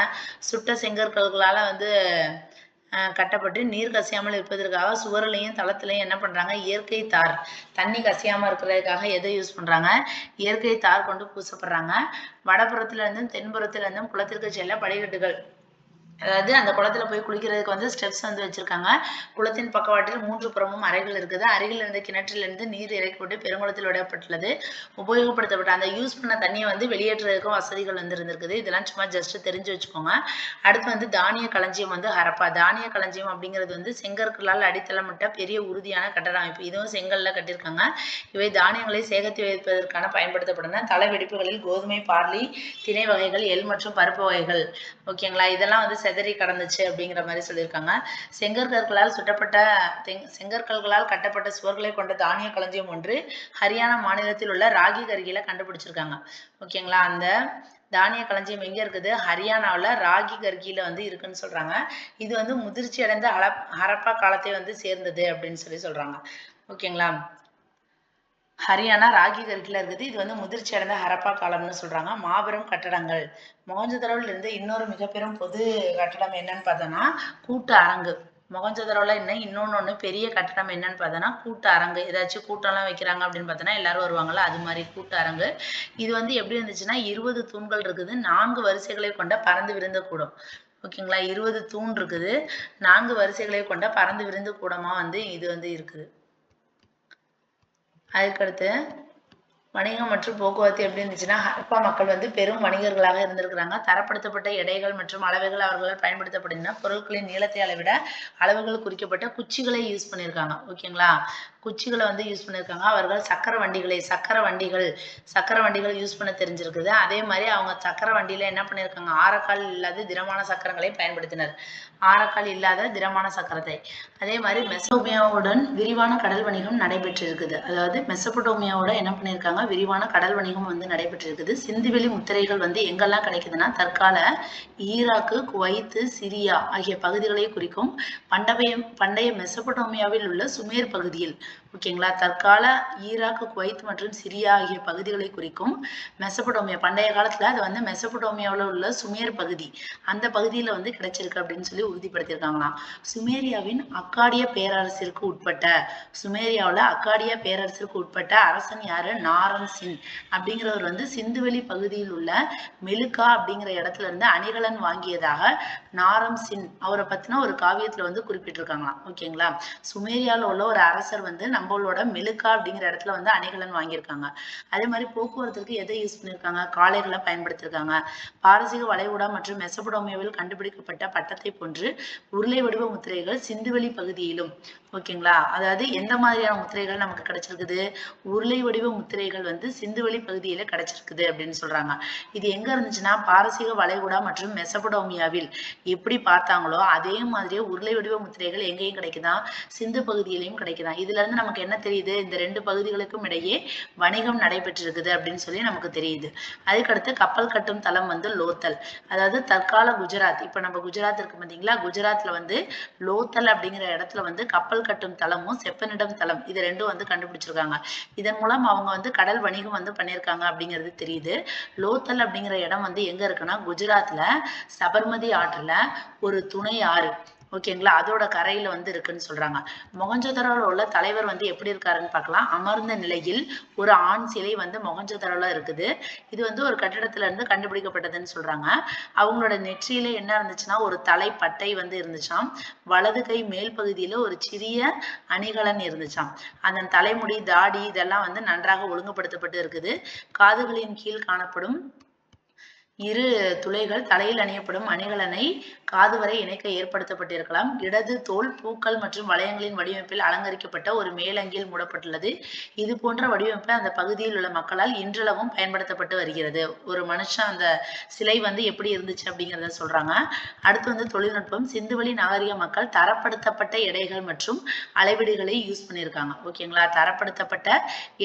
சுட்ட செங்கற்களால் வந்து கட்டப்பட்டு நீர் கசியாமல் இருப்பதற்காக சுவர்லையும் தளத்திலையும் என்ன பண்ணுறாங்க இயற்கை தார் தண்ணி கசியாமல் இருக்கிறதுக்காக எதை யூஸ் பண்ணுறாங்க இயற்கை தார் கொண்டு பூசப்படுறாங்க. வடபுறத்துல தென்புறத்துலேருந்தும் குளத்திற்கு செல்ல படிக்கட்டுகள் அதாவது அந்த குளத்துல போய் குளிக்கிறதுக்கு வந்து ஸ்டெப்ஸ் வந்து வச்சிருக்காங்க. குளத்தின் பக்கவாட்டில் மூன்று புறமும் அறைகள் இருக்குது. அருகில் இருந்த கிணற்றிலிருந்து நீர் இறக்கப்பட்டு பெருங்குளத்தில் விடப்பட்டுள்ளது. உபயோகப்படுத்தப்பட்ட அந்த யூஸ் பண்ண தண்ணியை வந்து வெளியேற்றுறதுக்கும் வசதிகள் வந்து இருந்திருக்குது. இதெல்லாம் சும்மா ஜஸ்ட் தெரிஞ்சு வச்சுக்கோங்க. அடுத்து வந்து தானிய களஞ்சியம் வந்து ஹரப்பா. தானிய களஞ்சியம் அப்படிங்கிறது வந்து செங்கற்களால் அடித்தளமிட்ட பெரிய உறுதியான கட்டட அமைப்பு இதுவும் செங்கல்ல கட்டியிருக்காங்க. இவை தானியங்களை சேகரித்து வைப்பதற்கான பயன்படுத்தப்படுன தலை வெடிப்புகளில் கோதுமை பார்லி திணை வகைகள் எள் மற்றும் பருப்பு வகைகள். ஓகேங்களா? இதெல்லாம் வந்து செதறி கடந்துச்சு அப்படிங்கிற மாதிரி சொல்லியிருக்காங்க. செங்கற்கற்களால் சுட்டப்பட்ட தெங்- செங்கற்கல்களால் கட்டப்பட்ட சுவர்களை கொண்ட தானிய களஞ்சியம் ஒன்று ஹரியானா மாநிலத்தில் உள்ள ராகி கருகில கண்டுபிடிச்சிருக்காங்க. ஓகேங்களா? அந்த தானிய களஞ்சியம் எங்கே இருக்குது? ஹரியானாவுல ராகி கர்கியில் வந்து இருக்குன்னு சொல்றாங்க. இது வந்து முதிர்ச்சி அடைந்த ஹரப் ஹரப்பா காலத்தை வந்து சேர்ந்தது அப்படின்னு சொல்லி சொல்றாங்க. ஓகேங்களா? ஹரியானா ராகி கருக்கில் இருக்குது. இது வந்து முதிர்ச்சி அடைந்த ஹரப்பா காலம்னு சொல்கிறாங்க மாபெரும் கட்டடங்கள். மொகஞ்சதரோவில் இருந்து இன்னொரு மிகப்பெரும் பொது கட்டடம் என்னன்னு பார்த்தோன்னா கூட்டு அரங்கு. மொகஞ்சதரோவில் என்ன இன்னொன்று ஒன்று பெரிய கட்டடம் என்னன்னு பார்த்தோன்னா கூட்டு அரங்கு. ஏதாச்சும் கூட்டம்லாம் வைக்கிறாங்க அப்படின்னு பார்த்தோன்னா எல்லாரும் வருவாங்களா அது மாதிரி கூட்டு அரங்கு. இது வந்து எப்படி இருந்துச்சுன்னா இருபது தூண்கள் இருக்குது. நான்கு வரிசைகளை கொண்ட பறந்து விருந்த கூடம். ஓகேங்களா? இருபது தூண் இருக்குது. நான்கு வரிசைகளை கொண்ட பறந்து விருந்து கூடமாக வந்து இது வந்து இருக்குது. அதுக்கடுத்து வணிகம் மற்றும் போக்குவரத்து எப்படி இருந்துச்சுன்னா ஹரப்பா மக்கள் வந்து பெரும் வணிகர்களாக இருந்திருக்கிறாங்க. தரப்படுத்தப்பட்ட எடைகள் மற்றும் அளவுகள் அவர்களால் பயன்படுத்தப்படுகின்றன. பொருட்களின் நீளத்தை அளவிட அளவுகள் குறிக்கப்பட்ட குச்சிகளை யூஸ் பண்ணியிருக்காங்க. ஓகேங்களா குச்சிகளை வந்து யூஸ் பண்ணியிருக்காங்க அவர்கள் சக்கர வண்டிகளை சக்கர வண்டிகள் சக்கர வண்டிகள் யூஸ் பண்ண தெரிஞ்சிருக்குது. அதே மாதிரி அவங்க சக்கர வண்டியில் என்ன பண்ணியிருக்காங்க ஆரக்கால் இல்லாத திடமான சக்கரங்களை பயன்படுத்தினர். ஆரக்கால் இல்லாத திடமான சக்கரத்தை. அதே மாதிரி மெசோமியாவுடன் விரிவான கடல் வணிகம் நடைபெற்றிருக்குது. அதாவது மெசபடோமியாவோட என்ன பண்ணியிருக்காங்க விரிவான கடல் வணிகம் வந்து நடைபெற்றிருக்குது. சிந்துவெளி முத்திரைகள் வந்து எங்கெல்லாம் கிடைக்குதுன்னா தற்கால ஈராக்கு குவைத்து சிரியா ஆகிய பகுதிகளை குறிக்கும் பண்டைய பண்டைய மெசபடோமியாவில் உள்ள சுமேர் பகுதியில். ஓகேங்களா? தற்கால ஈராக் குவைத் மற்றும் சிரியா ஆகிய பகுதிகளை குறிக்கும் மெசபடோமியா பண்டைய காலத்துல அது வந்து மெசபடோமியாவில் உள்ள சுமேர் பகுதி. அந்த பகுதியில வந்து கிடைச்சிருக்கு அப்படின்னு சொல்லி உறுதிப்படுத்தியிருக்காங்களாம். சுமேரியாவின் அக்காடிய பேரரசிற்கு உட்பட்ட சுமேரியாவில் அக்காடிய பேரரசிற்கு உட்பட்ட அரசன் யாரு? நாரன் சின் அப்படிங்கிறவர் வந்து சிந்துவெளி பகுதியில் உள்ள மெலுக்கா அப்படிங்கிற இடத்துல இருந்து அணிகலன் வாங்கியதாக நாரம் சின் அவரை பத்தின ஒரு காவியத்துல வந்து குறிப்பிட்டிருக்காங்களாம். ஓகேங்களா? சுமேரியாவில் உள்ள ஒரு அரசர் வந்து நம்மளோட மெழுக்கா அப்படிங்கிற இடத்துல வந்து அணிகலன் வாங்கியிருக்காங்க. அதே மாதிரி போக்குவரத்துக்கு எதை யூஸ் பண்ணியிருக்காங்க? காளைகளை பயன்படுத்தியிருக்காங்க. பாரசீக வளைகுடா மற்றும் மெசபடோமியாவில் கண்டுபிடிக்கப்பட்ட பட்டத்தை போன்று உருளை வடிவ முத்திரைகள் சிந்துவெளி பகுதியிலும் ஓகேங்களா? அதாவது எந்த மாதிரியான முத்திரைகள் நமக்கு கிடைச்சிருக்குது? உருளை வடிவ முத்திரைகள் வந்து சிந்துவெளி பகுதியில கிடைச்சிருக்குது அப்படின்னு சொல்றாங்க. இது எங்க இருந்துச்சுன்னா பாரசீக வளைகுடா மற்றும் மெசபடோமியாவில் எப்படி பார்த்தாங்களோ அதே மாதிரியே உருளை வடிவ முத்திரைகள் எங்கேயும் கிடைக்குதான் சிந்து பகுதியிலையும் கிடைக்குதான் இதுல இருந்து நமக்கு என்ன தெரியுது? இந்த ரெண்டு பகுதிகளுக்கும் இடையே வணிகம் நடைபெற்றிருக்குது அப்படின்னு சொல்லி நமக்கு தெரியுது. அதுக்கடுத்து கப்பல் கட்டும் தளம் வந்து லோத்தல். அதாவது தற்கால குஜராத். இப்ப நம்ம குஜராத் இருக்கு பாத்தீங்களா? குஜராத்ல வந்து லோத்தல் அப்படிங்கிற இடத்துல வந்து கப்பல் கட்டும் தளமும் செப்பனிடம் தளம். இது ரெண்டும் வந்து கண்டுபிடிச்சிருக்காங்க. இதன் மூலம் அவங்க வந்து கடல் வணிகம் வந்து பண்ணியிருக்காங்க அப்படிங்கிறது தெரியுது. லோத்தல் அப்படிங்கிற இடம் வந்து எங்க இருக்குன்னா குஜராத்ல சபர்மதி ஆற்றுல ஒரு துணை ஆறு. ஓகேங்களா அதோட கரையில வந்து இருக்குன்னு சொல்றாங்க. மொகஞ்சதரோல உள்ள தலைவர் வந்து எப்படி இருக்காருன்னு பார்க்கலாம். அமர்ந்த நிலையில் ஒரு ஆண் சிலை வந்து மொகஞ்சதரோல இருக்குது. இது வந்து ஒரு கட்டிடத்துல இருந்து கண்டுபிடிக்கப்பட்டதுன்னு சொல்றாங்க. அவங்களோட நெற்றியில என்ன இருந்துச்சுன்னா ஒரு தலைப்பட்டை வந்து இருந்துச்சாம். வலது கை மேல் பகுதியில ஒரு சிறிய அணிகலன் இருந்துச்சாம். அதன் தலைமுடி தாடி இதெல்லாம் வந்து நன்றாக ஒழுங்குபடுத்தப்பட்டு இருக்குது. காதுகளின் கீழ் காணப்படும் இரு துளைகள் தலையில் அணியப்படும் அணிகலனை காது வரை இணைக்க ஏற்படுத்தப்பட்டிருக்கலாம். இடது தோல் பூக்கள் மற்றும் வளையங்களின் வடிவமைப்பில் அலங்கரிக்கப்பட்ட ஒரு மேலங்கில் மூடப்பட்டுள்ளது. இது போன்ற வடிவமைப்பு அந்த பகுதியில் உள்ள மக்களால் இன்றளவும் பயன்படுத்தப்பட்டு வருகிறது. ஒரு மனுஷன் அந்த சிலை வந்து எப்படி இருந்துச்சு அப்படிங்கிறத சொல்றாங்க. அடுத்து வந்து தொழில்நுட்பம். சிந்துவெளி நாகரிக மக்கள் தரப்படுத்தப்பட்ட எடைகள் மற்றும் அளவீடுகளை யூஸ் பண்ணியிருக்காங்க. ஓகேங்களா தரப்படுத்தப்பட்ட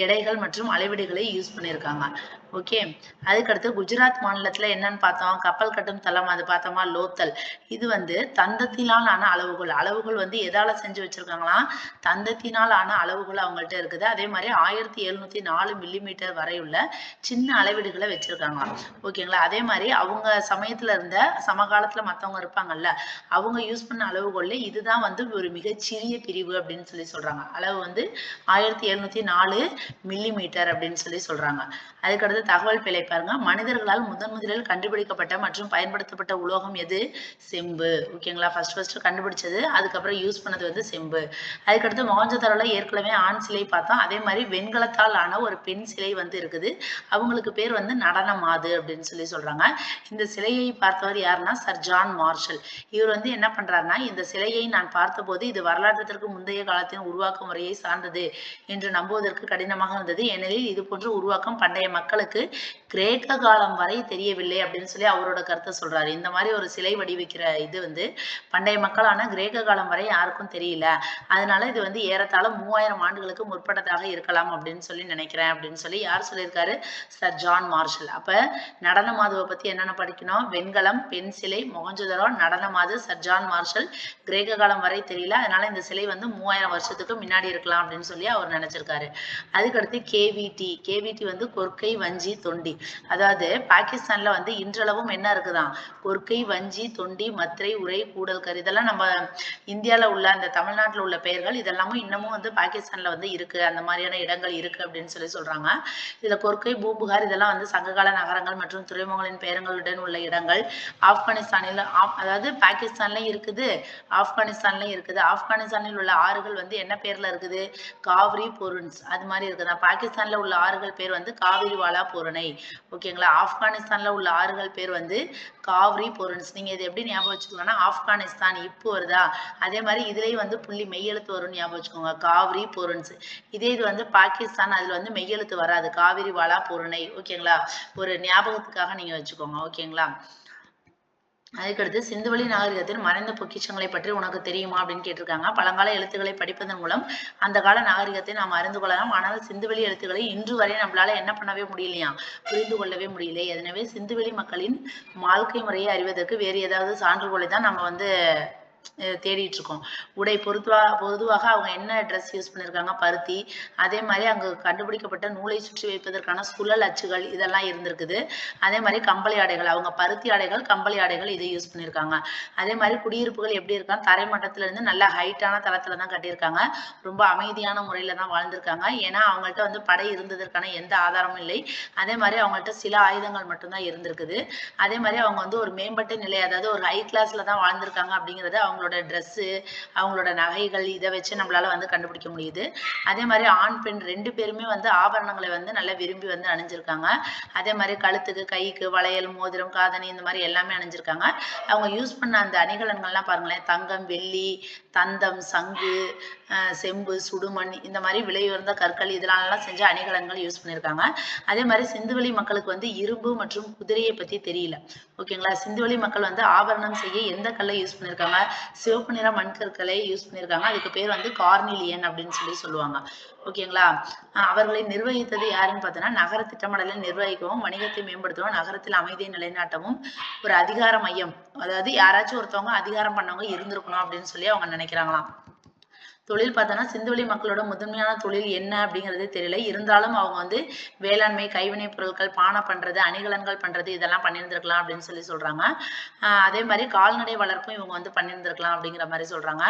எடைகள் மற்றும் அளவீடுகளை யூஸ் பண்ணியிருக்காங்க. ஓகே அதுக்கடுத்து குஜராத் மாநிலத்தில் என்னன்னு பார்த்தோம். கப்பல் கட்டும் தளம் அது பார்த்தோமா? லோத்தல். இது வந்து தந்தத்தினால் ஆன அளவுகோல். அளவுகோல் வந்து எதால செஞ்சு வச்சிருக்காங்களாம் தந்தத்தினால் ஆன அளவுகோல் அவங்கள்ட்ட இருக்குது. அதே மாதிரி ஆயிரத்தி எழுநூத்தி நாலு மில்லிமீட்டர் வரை உள்ள சின்ன அளவீடுகளை வச்சிருக்காங்களாம் ஓகேங்களா அதே மாதிரி அவங்க சமயத்துல இருந்த சமகாலத்துல மத்தவங்க இருப்பாங்கல்ல அவங்க யூஸ் பண்ண அளவுகள்ல இதுதான் வந்து ஒரு மிகச்சிறிய பிரிவு அப்படின்னு சொல்லி சொல்றாங்க. அளவு வந்து ஆயிரத்தி எழுநூத்தி நாலு மில்லிமீட்டர் அப்படின்னு சொல்லி சொல்றாங்க. அதுக்கடுத்து தகவல் பிழை பாருங்க. மனிதர்களால் முதன் முதலில் கண்டுபிடிக்கப்பட்ட மற்றும் பயன்படுத்தப்பட்ட உலோகம் எது? செம்பு. ஓகேங்களா ஃபர்ஸ்ட் ஃபர்ஸ்ட் கண்டுபிடிச்சது. அதுக்கப்புறம் யூஸ் பண்ணது வந்து செம்பு. அதுக்கடுத்து மொகஞ்சதரோல ஏற்கனவே ஆண் சிலை பார்த்தோம். அதே மாதிரி வெண்கலத்தால் ஆன ஒரு பெண் சிலை வந்து இருக்குது. அவங்களுக்கு பேர் வந்து நடனமாது அப்படின்னு சொல்லி சொல்றாங்க. இந்த சிலையை பார்த்தவர் யாருன்னா? சர் ஜான் மார்ஷல் இவர் வந்து என்ன பண்றாருன்னா இந்த சிலையை நான் பார்த்தபோது இது வரலாற்றத்திற்கு முந்தைய காலத்தின் உருவாக்க முறையை சார்ந்தது என்று நம்புவதற்கு கடினமாக இருந்தது. ஏனெனில் இது போன்ற உருவாக்கம் பண்டைய மக்களுக்கு மக்களுக்கு கிரேக்க காலம் வரை தெரியவில்லை அப்படின்னு சொல்லி அவரோட கருத்தை சொல்றாரு. இந்த மாதிரி ஒரு சிலை வடிவிக்கிற இது வந்து பண்டைய மக்களான கிரேக்க காலம் வரை யாருக்கும் தெரியல. அதனால இது வந்து ஏறத்தாழ மூவாயிரம் ஆண்டுகளுக்கு முற்பட்டதாக இருக்கலாம் அப்படின்னு சொல்லி நினைக்கிறேன் அப்படின்னு சொல்லி யார் சொல்லியிருக்காரு? Sir John Marshall. அப்ப நடன மாதுவை பத்தி என்னென்ன படிக்கணும்? வெண்கலம் பெண் சிலை மொகஞ்சதரோ நடன மாது சர் ஜான் மார்ஷல். கிரேக்க காலம் வரை தெரியல. அதனால இந்த சிலை வந்து மூவாயிரம் வருஷத்துக்கு முன்னாடி இருக்கலாம் அப்படின்னு சொல்லி அவர் நினைச்சிருக்காரு. அதுக்கடுத்து கேவிடி கேவிடி வந்து கொற்கை வஞ்சி தொண்டி. அதாவது பாகிஸ்தான்ல வந்து இன்றளவும் என்ன இருக்குதான்? பொற்கை வஞ்சி தொண்டி மத்திரை உரை கூடல் கரு இதெல்லாம் நம்ம இந்தியாவில் உள்ள அந்த தமிழ்நாட்டில் உள்ள பெயர்கள் இதெல்லாமும் இன்னமும் வந்து பாகிஸ்தான்ல வந்து இருக்கு. அந்த மாதிரியான இடங்கள் இருக்கு அப்படின்னு சொல்லி சொல்றாங்க. இதுல கொற்கை பூம்புகார் இதெல்லாம் வந்து சங்ககால நகரங்கள் மற்றும் துறைமுகங்களின் பெயர்களுடன் உள்ள இடங்கள். ஆப்கானிஸ்தானில் அதாவது பாகிஸ்தான்லயும் இருக்குது ஆப்கானிஸ்தான்லயும் இருக்குது. ஆப்கானிஸ்தானில் உள்ள ஆறுகள் வந்து என்ன பேர்ல இருக்குது? காவிரி பொருன்ஸ் அது மாதிரி இருக்குதான். பாகிஸ்தான்ல உள்ள ஆறுகள் பேர் வந்து காவிரி வாலா பொருணை. ஓகேங்களா? ஆப்கானிஸ்தான்ல உள்ள ஆறுகள் பேர் வந்து காவிரி பொருன்ஸ் நீங்க இது எப்படி ஞாபகம் வச்சுக்கலாம்னா ஆப்கானிஸ்தான் இப்போ வருதா? அதே மாதிரி இதுலயும் வந்து புள்ளி மெய்யெழுத்து வரும்னு ஞாபகம் வச்சுக்கோங்க. காவிரி பொருன்ஸ் இதே இது வந்து பாகிஸ்தான் அதுல வந்து மெய்யெழுத்து வராது. காவிரி வாலா பொருணை. ஓகேங்களா? ஒரு ஞாபகத்துக்காக நீங்க வச்சுக்கோங்க. ஓகேங்களா? அதுக்கடுத்து சிந்துவெளி நாகரிகத்தின் மறைந்த பொக்கிஷங்களை பற்றி உனக்கு தெரியுமா அப்படின்னு கேட்டிருக்காங்க. பழங்கால எழுத்துக்களை படிப்பதன் மூலம் அந்த கால நாகரிகத்தை நாம் அறிந்து கொள்ளலாம். ஆனால் சிந்துவெளி எழுத்துக்களை இன்று வரை நம்மளால என்ன பண்ணவே முடியலையா? புரிந்து கொள்ளவே முடியல. எனவே சிந்துவெளி மக்களின் வாழ்க்கை முறையை அறிவதற்கு வேறு ஏதாவது சான்றுகளை தான் நம்ம வந்து தேடிட்டு இருக்கோம் உடை பொருத்துவா பொதுவாக அவங்க என்ன ட்ரெஸ் யூஸ் பண்ணியிருக்காங்க பருத்தி அதே மாதிரி அங்க கண்டுபிடிக்கப்பட்ட நூலை சுற்றி வைப்பதற்கான சுழல் அச்சுகள் இதெல்லாம் இருந்திருக்குது. அதே மாதிரி கம்பளி ஆடைகள் அவங்க பருத்தி ஆடைகள் கம்பளி ஆடைகள் இதை யூஸ் பண்ணியிருக்காங்க அதே மாதிரி குடியிருப்புகள் எப்படி இருக்கா தரை இருந்து நல்ல ஹைட்டான தளத்துல தான் கட்டியிருக்காங்க. ரொம்ப அமைதியான முறையில தான் வாழ்ந்திருக்காங்க. ஏன்னா அவங்கள்ட்ட வந்து படை இருந்ததற்கான எந்த ஆதாரமும் இல்லை. அதே மாதிரி அவங்கள்ட்ட சில ஆயுதங்கள் மட்டும்தான் இருந்திருக்குது. அதே மாதிரி அவங்க வந்து ஒரு மேம்பட்ட நிலை அதாவது ஒரு ஹை கிளாஸ்ல தான் வாழ்ந்திருக்காங்க அப்படிங்கிறது அவங்களோட ட்ரெஸ்ஸு அவங்களோட நகைகள் இதை வச்சு நம்மளால வந்து கண்டுபிடிக்க முடியுது. அதே மாதிரி ஆண் பெண் ரெண்டு பேருமே வந்து ஆபரணங்களை வந்து நல்லா விரும்பி வந்து அணிஞ்சிருக்காங்க. அதே மாதிரி கழுத்துக்கு கைக்கு வளையல் மோதிரம் காதணி இந்த மாதிரி எல்லாமே அணிஞ்சிருக்காங்க. அவங்க யூஸ் பண்ண அந்த அணிகலன்கள்லாம் பாருங்களேன். தங்கம் வெள்ளி தந்தம் சங்கு செம்பு சுடுமண் இந்த மாதிரி விலை உயர்ந்த கற்கள் இதெல்லாம் செஞ்ச அணிகலன்கள் யூஸ் பண்ணியிருக்காங்க அதே மாதிரி சிந்துவெளி மக்களுக்கு வந்து இரும்பு மற்றும் குதிரையை பற்றி தெரியல. ஓகேங்களா? சிந்துவெளி மக்கள் வந்து ஆபரணம் செய்ய எந்த கல்லை யூஸ் பண்ணியிருக்காங்க சிவப்பு நிற மண்கற்களை யூஸ் பண்ணியிருக்காங்க. அதுக்கு பேர் வந்து கார்னிலியன் அப்படின்னு சொல்லி சொல்லுவாங்க. ஓகேங்களா அவர்களை நிர்வகித்தது யாருன்னு பார்த்தோன்னா நகர திட்டமிடலை நிர்வகிக்கவும் வணிகத்தை மேம்படுத்தவும் நகரத்தில் அமைதியை நிலைநாட்டவும் ஒரு அதிகார மையம். அதாவது யாராச்சும் ஒருத்தவங்க அதிகாரம் பண்ணவங்க இருந்திருக்கணும் அப்படின்னு சொல்லி அவங்க நினைக்கிறாங்களாம். தொழில் பார்த்தோன்னா சிந்துவெளி மக்களோட முதன்மையான தொழில் என்ன அப்படிங்கிறது தெரியல. இருந்தாலும் அவங்க வந்து வேளாண்மை கைவினைப் பொருட்கள் பானை பண்றது அணிகலன்கள் பண்றது இதெல்லாம் பண்ணியிருந்திருக்கலாம் அப்படின்னு சொல்லி சொல்றாங்க. ஆஹ் அதே மாதிரி கால்நடை வளர்ப்பும் இவங்க வந்து பண்ணியிருந்திருக்கலாம் அப்படிங்கிற மாதிரி சொல்றாங்க.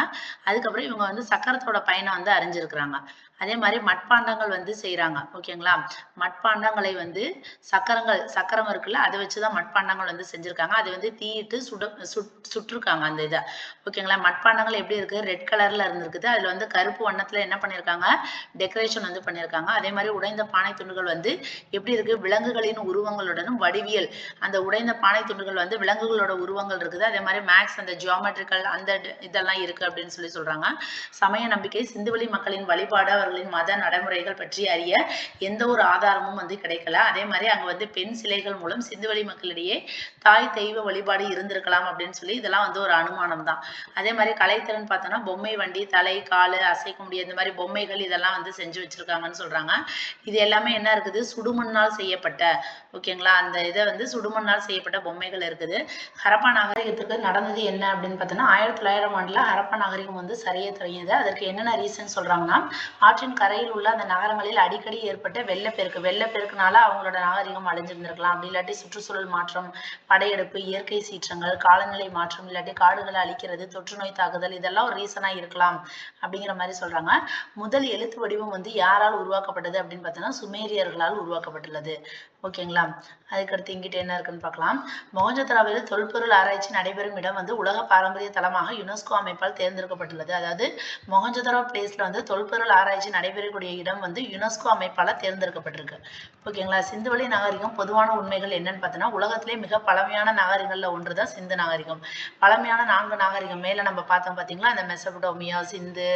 அதுக்கப்புறம் இவங்க வந்து சக்கரத்தோட பயனை வந்து அறிஞ்சிருக்கிறாங்க. அதே மாதிரி மட்பாண்டங்கள் வந்து செய்கிறாங்க ஓகேங்களா? மட்பாண்டங்களை வந்து சக்கரங்கள் சக்கரம் இருக்குல்ல அதை வச்சு தான் மட்பாண்டங்கள் வந்து செஞ்சுருக்காங்க. அதை வந்து தீயிட்டு சுட சுட் சுட்டிருக்காங்க அந்த இதை. ஓகேங்களா? மட்பாண்டங்கள் எப்படி இருக்குது ரெட் கலரில் இருந்திருக்குது. அதில் வந்து கருப்பு வண்ணத்தில் என்ன பண்ணியிருக்காங்க டெக்கரேஷன் வந்து பண்ணியிருக்காங்க அதே மாதிரி உடைந்த பானை துண்டுகள் வந்து எப்படி இருக்குது விலங்குகளின் உருவங்களுடனும் வடிவியல். அந்த உடைந்த பானை துண்டுகள் வந்து விலங்குகளோட உருவங்கள் இருக்குது. அதே மாதிரி மேக்ஸ் அந்த ஜியாமெட்ரிக்கல் அந்த இதெல்லாம் இருக்குது அப்படின்னு சொல்லி சொல்கிறாங்க சமய நம்பிக்கை சிந்துவெளி மக்களின் வழிபாடு அவர்களின் மத நடைமுறைகள் பற்றி அறிய எந்த ஒரு ஆதாரமும் வந்து கிடைக்கல. அதே மாதிரி அங்கே வந்து பெண் சிலைகள் மூலம் சிந்துவெளி மக்களிடையே தாய் தெய்வ வழிபாடு இருந்திருக்கலாம் அப்படின்னு சொல்லி இதெல்லாம் வந்து ஒரு அனுமானம் தான் அதே மாதிரி கலைத்திறன் பார்த்தோன்னா பொம்மை வண்டி தலை கால் அசைக்க முடியாது இந்த மாதிரி பொம்மைகள் இதெல்லாம் வந்து செஞ்சு வச்சிருக்காங்கன்னு சொல்றாங்க. இது எல்லாமே என்ன இருக்குது? சுடுமண்ணால் செய்யப்பட்ட ஓகேங்களா? அந்த இதை வந்து சுடுமண்ணால் செய்யப்பட்ட பொம்மைகள் இருக்குது. ஹரப்பா நாகரிகத்துக்கு நடந்தது என்ன அப்படின்னு பார்த்தோன்னா ஆயிரத்தி தொள்ளாயிரம் ஆண்டில் ஹரப்பா நாகரிகம் வந்து சரிய தொடங்கியது அதற்கு என்னென்ன ரீசன் சொல்கிறாங்கன்னா ஆற்றின் கரையில் உள்ள அந்த நகரங்களில் அடிக்கடி ஏற்பட்ட வெள்ளப்பெருக்கு. வெள்ளப்பெருக்குனால அவங்களோட நாகரிகம் அழிஞ்சிருந்திருக்கலாம். அப்படி இல்லாட்டி சுற்றுச்சூழல் மாற்றம் படையெடுப்பு இயற்கை சீற்றங்கள் காலநிலை மாற்றம் இல்லாட்டி காடுகளை அழிக்கிறது தொற்று நோய் தாக்குதல் இதெல்லாம் ஒரு ரீசனாக இருக்கலாம் அப்படிங்கிற மாதிரி சொல்கிறாங்க முதல் எழுத்து வடிவம் வந்து யாரால் உருவாக்கப்பட்டது அப்படின்னு பார்த்தோன்னா சுமேரியர்களால் உருவாக்கப்பட்டுள்ளது. ஓகேங்களா? அதுக்கடுத்து இங்கிட்ட என்ன இருக்குன்னு பார்க்கலாம். மொஹஞ்சதாரோவில் தொல்பொருள் ஆராய்ச்சி நடைபெறும் இடம் வந்து உலக பாரம்பரிய தலமாக யுனெஸ்கோ அமைப்பால் தேர்ந்தெடுக்கப்பட்டுள்ளது. அதாவது மொஹஞ்சதாரோ பிளேஸ்ல வந்து தொல்பொருள் ஆராய்ச்சி நடைபெறக்கூடிய இடம் வந்து யுனெஸ்கோ அமைப்பால தேர்ந்தெடுக்கப்பட்டிருக்கு. ஓகேங்களா சிந்து வழி நாகரிகம் பொதுவான உண்மைகள் என்னன்னு பார்த்தோன்னா உலகத்திலே மிக பழமையான நாகரிகங்கள்ல ஒன்றுதான் சிந்து நாகரிகம். பழமையான நான்கு நாகரிகம் மேல நம்ம பார்த்தோம் பார்த்தீங்களா? அந்த மெசபடோமியா சிந்து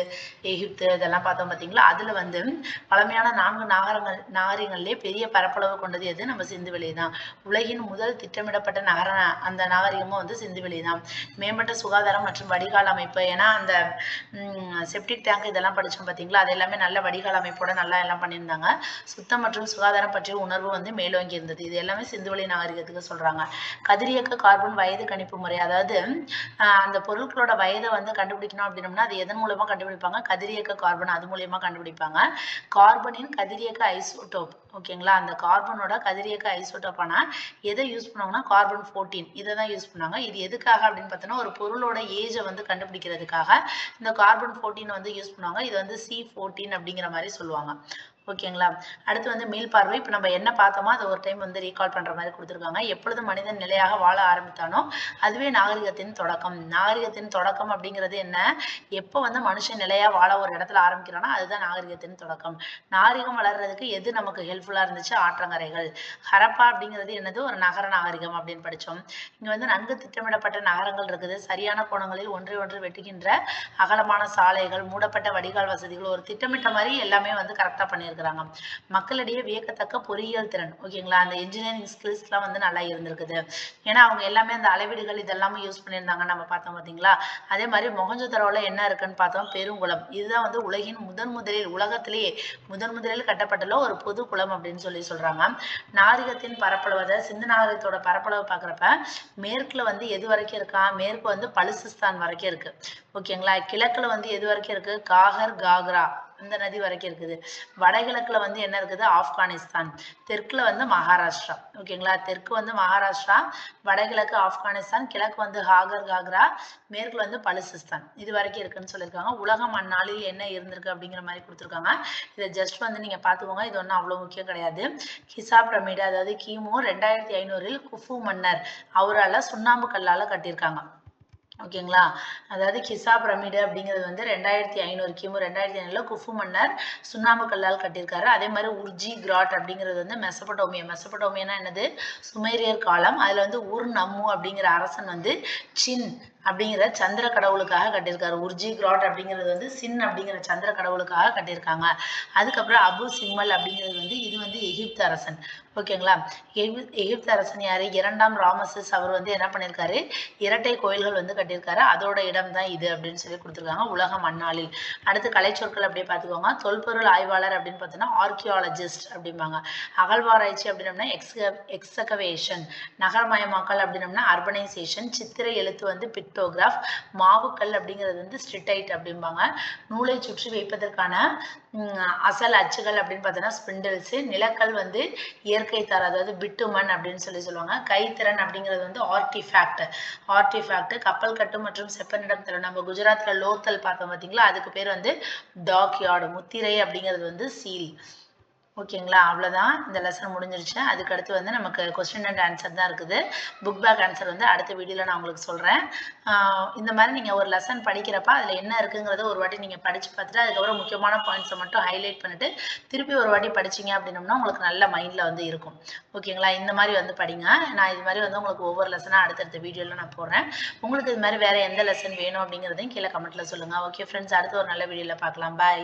எகிப்து இதெல்லாம் பார்த்தோம் பார்த்தீங்களா? அதுல வந்து பழமையான நான்கு நாகரங்கள் நாகரிகங்கள்லேயே பெரிய பரப்பளவு கொண்டது எது? நம்ம சிந்துவெளி தான் உலகின் முதல் திட்டமிடப்பட்ட நகர அந்த நாகரிகமும் வந்து சிந்துவெளி தான் மேம்பட்ட சுகாதாரம் மற்றும் வடிகால் அமைப்பு. ஏன்னா அந்த செப்டிக் டேங்க் இதெல்லாம் படித்தோம் பார்த்தீங்களா அது எல்லாமே நல்ல வடிகால் அமைப்போட நல்லா எல்லாம் பண்ணியிருந்தாங்க. சுத்தம் மற்றும் சுகாதாரம் பற்றிய உணர்வு வந்து மேலோங்கி இருந்தது. இது எல்லாமே சிந்துவெளி நாகரிகத்துக்கு சொல்கிறாங்க கதிரியக்க கார்பன் வயது கணிப்பு முறை. அதாவது அந்த பொருட்களோட வயதை வந்து கண்டுபிடிக்கணும் அப்படின்னம்னா அது எதன் மூலமாக கண்டுபிடிப்பாங்க? கதிரியக்க கார்பன் அது மூலியமாக கண்டுபிடிப்பாங்க. கார்பனின் கதிரியக்க ஐசோடோப் ஓகேங்களா? அந்த கார்பனோட கதிரியக்க ஐசோட்டோப்பானா எதை யூஸ் பண்ணுவாங்கன்னா கார்பன் ஃபோர்டீன் இதை தான் யூஸ் பண்ணுவாங்க இது எதுக்காக அப்படின்னு பார்த்தோன்னா ஒரு பொருளோட ஏஜை வந்து கண்டுபிடிக்கிறதுக்காக இந்த கார்பன் ஃபோர்டீன் வந்து யூஸ் பண்ணுவாங்க. இது வந்து சி ஃபோர்டீன் அப்படிங்கிற மாதிரி சொல்லுவாங்க. ஓகேங்களா அடுத்து வந்து மீள்பார்வை இப்போ நம்ம என்ன பார்த்தோமோ அதை ஒரு டைம் வந்து ரீகால் பண்ணுற மாதிரி கொடுத்துருக்காங்க. எப்பொழுது மனிதன் நிலையாக வாழ ஆரம்பித்தானோ அதுவே நாகரிகத்தின் தொடக்கம். நாகரிகத்தின் தொடக்கம் அப்படிங்கிறது என்ன? எப்போ வந்து மனுஷன் நிலையாக வாழ ஒரு இடத்துல ஆரம்பிக்கிறானோ அதுதான் நாகரிகத்தின் தொடக்கம். நாகரிகம் வளர்றதுக்கு எது நமக்கு ஹெல்ப்ஃபுல்லாக இருந்துச்சு? ஆற்றங்கரைகள். ஹரப்பா அப்படிங்கிறது என்னது? ஒரு நகர நாகரிகம் அப்படின்னு படித்தோம் இங்கே வந்து நன்கு திட்டமிடப்பட்ட நகரங்கள் இருக்குது. சரியான கோணங்களில் ஒன்றை ஒன்று வெட்டுகின்ற அகலமான சாலைகள் மூடப்பட்ட வடிகால் வசதிகள் ஒரு திட்டமிட்ட மாதிரி எல்லாமே வந்து கரெக்டாக பண்ணியிருக்காங்க. மக்களிடையே வியக்கத்தக்க பொறியியல் திறன். ஓகேங்களா? அந்த இன்ஜினியரிங் ஸ்கில்ஸ்லாம் வந்து நல்லா இருந்திருக்குது. ஏன்னா அவங்க எல்லாமே அந்த அளவீடுகள் இதெல்லாமே யூஸ் பண்ணியிருந்தாங்க நம்ம பார்த்தோம் பார்த்தீங்களா? அதே மாதிரி மொகஞ்சதரோல என்ன இருக்குன்னு பார்த்தோம்? பெருங்குளம். இதுதான் வந்து உலகின் முதன் முதலில் உலகத்திலேயே முதன் முதலில் கட்டப்பட்டுள்ள ஒரு பொது குளம் அப்படின்னு சொல்லி சொல்றாங்க. நாகரிகத்தின் பரப்பளவு அதாவது சிந்து நாகரிகத்தோட பரப்பளவு பார்க்குறப்ப மேற்குல வந்து எது வரைக்கும் இருக்கா? மேற்கு வந்து பலுசிஸ்தான் வரைக்கும் இருக்கு. ஓகேங்களா? கிழக்குல வந்து எது வரைக்கும் இருக்கு? காகர் காக்ரா. இந்த நதி வரைக்கும் இருக்குது. வடகிழக்குல வந்து என்ன இருக்குது? ஆப்கானிஸ்தான். தெற்குல வந்து மகாராஷ்டிரா. ஓகேங்களா? தெற்கு வந்து மகாராஷ்டிரா வடகிழக்கு ஆப்கானிஸ்தான் கிழக்கு வந்து ஹாகர் காக்ரா மேற்குல வந்து பலுசிஸ்தான். இது வரைக்கும் இருக்குன்னு சொல்லியிருக்காங்க. உலகம் அந்நாளில் என்ன இருந்திருக்கு அப்படிங்கிற மாதிரி கொடுத்துருக்காங்க. இதை ஜஸ்ட் வந்து நீங்க பாத்துக்கோங்க இது ஒன்றும் அவ்வளவு முக்கியம் கிடையாது. ஹிசா பிரமிடு அதாவது கிமு ரெண்டாயிரத்தி ஐநூறில் குஃபு மன்னர் அவரால் சுண்ணாம்பு கல்லால கட்டியிருக்காங்க. ஓகேங்களா? அதாவது கிசா பிரமிடு அப்படிங்கிறது வந்து ரெண்டாயிரத்தி ஐநூறு கிமு ரெண்டாயிரத்தி ஐநூறுல குஃபு மன்னர் சுண்ணாம்பு கல்லால் கட்டியிருக்காரு. அதே மாதிரி உர்ஜி கிராட் அப்படிங்கிறது வந்து மெசபடோமியா மெசபடோமியானா என்னது? சுமேரியர் காலம். அதுல வந்து உர் நம்மு அப்படிங்கிற அரசன் வந்து சின். அப்படிங்கிற சந்திர கடவுளுக்காக கட்டியிருக்காரு. உர்ஜி கிராட் அப்படிங்கிறது வந்து சின் அப்படிங்கிற சந்திர கடவுளுக்காக கட்டியிருக்காங்க. அதுக்கப்புறம் அபு சிம்மல் அப்படிங்கிறது வந்து இது வந்து எகிப்து அரசன். ஓகேங்களா? எகிப்து அரசன் யாரு? இரண்டாம் ராமசஸ் அவர் வந்து என்ன பண்ணியிருக்காரு? இரட்டை கோயில்கள் வந்து கட்டியிருக்காரு. அதோட இடம் தான் இது அப்படின்னு சொல்லி கொடுத்துருக்காங்க உலக மண்ணாளில். அடுத்து கலைச்சொற்கள் அப்படியே பார்த்துக்கோங்க. தொல்பொருள் ஆய்வாளர் அப்படின்னு பார்த்தோன்னா ஆர்கியாலஜிஸ்ட் அப்படிம்பாங்க. அகழ்வாராய்ச்சி அப்படின்னம்னா எக்ஸ்க எக்ஸகவேஷன் நகரமயமாக்கல் அப்படின்னம்னா அர்பனைசேஷன் சித்திரை எழுத்து வந்து லித்தோகிராஃப் மாவுக்கல் அப்படிங்கிறது வந்து ஸ்ட்ரிட்டைட் அப்படிம்பாங்க. நூலை சுற்றி வைப்பதற்கான அசல் அச்சுகள் அப்படின்னு பார்த்தோன்னா ஸ்பிண்டில்ஸு. நிலக்கல் வந்து இயற்கை தர அதாவது பிட்டுமன் அப்படின்னு சொல்லி சொல்லுவாங்க. கைத்திறன் அப்படிங்கிறது வந்து ஆர்டிஃபேக்ட் ஆர்டிஃபேக்ட் கப்பல் கட்டு மற்றும் செப்பனிடம் தரும் நம்ம குஜராத்தில் லோத்தல் பார்த்தோம் பார்த்தீங்களா? அதுக்கு பேர் வந்து டாக் யார்டு முத்திரை அப்படிங்கிறது வந்து சீல் ஓகேங்களா? அவ்வளோதான் இந்த லெசன் முடிஞ்சிருச்சு. அதுக்கடுத்து வந்து நமக்கு கொஸ்டின் அண்ட் ஆன்சர் தான் இருக்குது. புக் பேக் ஆன்சர் வந்து அடுத்த வீடியோவில் நான் உங்களுக்கு சொல்கிறேன் இந்த மாதிரி நீங்கள் ஒரு லெசன் படிக்கிறப்ப அதில் என்ன இருக்குங்கிறத ஒரு வாட்டி நீங்கள் படித்து பார்த்துட்டு அதுக்கப்புறம் முக்கியமான பாயிண்ட்ஸை மட்டும் ஹைலைட் பண்ணிட்டு திருப்பி ஒரு வாட்டி படிச்சீங்க அப்படின்னம்னா உங்களுக்கு நல்ல மைண்டில் வந்து இருக்கும். ஓகேங்களா? இந்த மாதிரி வந்து படிங்க. நான் இது மாதிரி வந்து உங்களுக்கு ஒவ்வொரு லெசனாக அடுத்தடுத்த வீடியோவில் நான் போடுறேன். உங்களுக்கு இது மாதிரி வேறு எந்த லெசன் வேணும் அப்படிங்கிறதையும் கீழே கமெண்ட்டில் சொல்லுங்கள் ஓகே ஃப்ரெண்ட்ஸ் அடுத்து ஒரு நல்ல வீடியோவில் பார்க்கலாம். பாய்